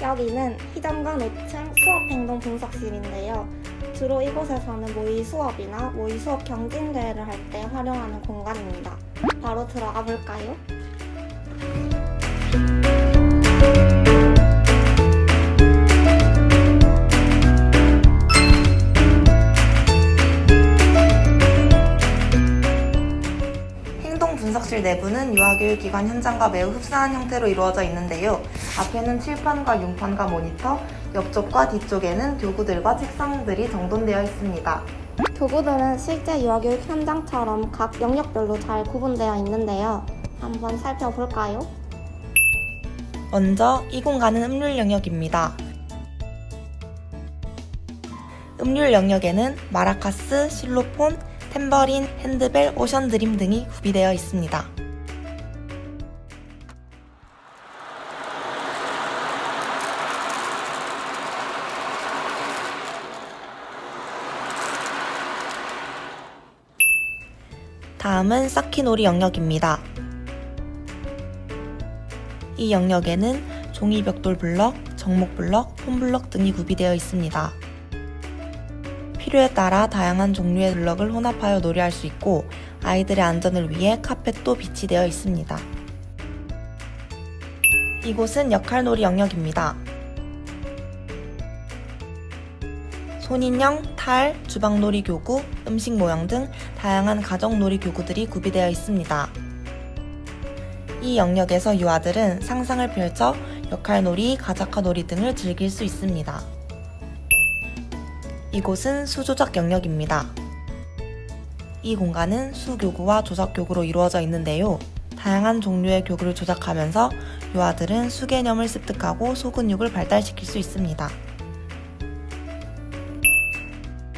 여기는 희담관 5층 수업행동 분석실인데요. 주로 이곳에서는 모의 수업이나 모의 수업 경진대회를 할 때 활용하는 공간입니다. 바로 들어가 볼까요? 분석실 내부는 유아교육기관 현장과 매우 흡사한 형태로 이루어져 있는데요. 앞에는 칠판과 융판과 모니터, 옆쪽과 뒤쪽에는 교구들과 책상들이 정돈되어 있습니다. 교구들은 실제 유아교육 현장처럼 각 영역별로 잘 구분되어 있는데요. 한번 살펴볼까요? 먼저 이 공간은 음률 영역입니다. 음률 영역에는 마라카스, 실로폰, 탬버린, 핸드벨, 오션 드림 등이 구비되어 있습니다. 다음은 쌓기놀이 영역입니다. 이 영역에는 종이 벽돌 블럭, 정목 블럭, 폼 블럭 등이 구비되어 있습니다. 필요에 따라 다양한 종류의 블럭을 혼합하여 놀이할 수 있고 아이들의 안전을 위해 카펫도 비치되어 있습니다. 이곳은 역할놀이 영역입니다. 손인형, 탈, 주방놀이 교구, 음식 모형 등 다양한 가정놀이 교구들이 구비되어 있습니다. 이 영역에서 유아들은 상상을 펼쳐 역할놀이, 가자카놀이 등을 즐길 수 있습니다. 이곳은 수조작 영역입니다. 이 공간은 수교구와 조작교구로 이루어져 있는데요. 다양한 종류의 교구를 조작하면서 유아들은 수 개념을 습득하고 소근육을 발달시킬 수 있습니다.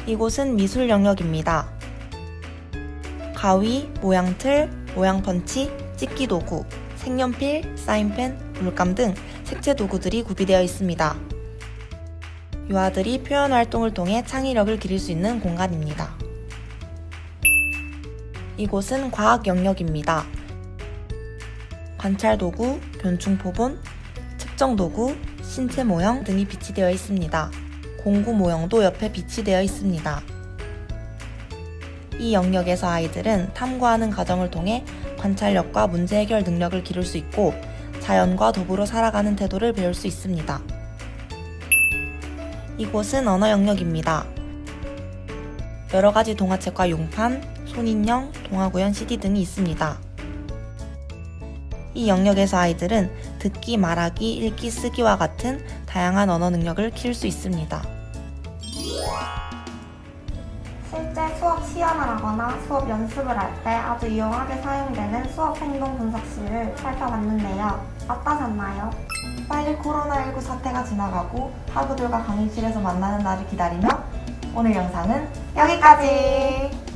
이곳은 미술 영역입니다. 가위, 모양틀, 모양 펀치, 찍기 도구, 색연필, 사인펜, 물감 등 색채 도구들이 구비되어 있습니다. 유아들이 표현 활동을 통해 창의력을 기를 수 있는 공간입니다. 이곳은 과학 영역입니다. 관찰 도구, 곤충 포본, 측정 도구, 신체 모형 등이 비치되어 있습니다. 공구 모형도 옆에 비치되어 있습니다. 이 영역에서 아이들은 탐구하는 과정을 통해 관찰력과 문제 해결 능력을 기를 수 있고 자연과 더불어 살아가는 태도를 배울 수 있습니다. 이곳은 언어 영역입니다. 여러 가지 동화책과 용판, 손인형, 동화구연 CD 등이 있습니다. 이 영역에서 아이들은 듣기, 말하기, 읽기, 쓰기와 같은 다양한 언어 능력을 키울 수 있습니다. 수업 시연을 하거나 수업 연습을 할 때 아주 유용하게 사용되는 수업 행동 분석실을 살펴봤는데요. 어떠셨나요? 빨리 코로나19 사태가 지나가고 학우들과 강의실에서 만나는 날을 기다리며 오늘 영상은 여기까지!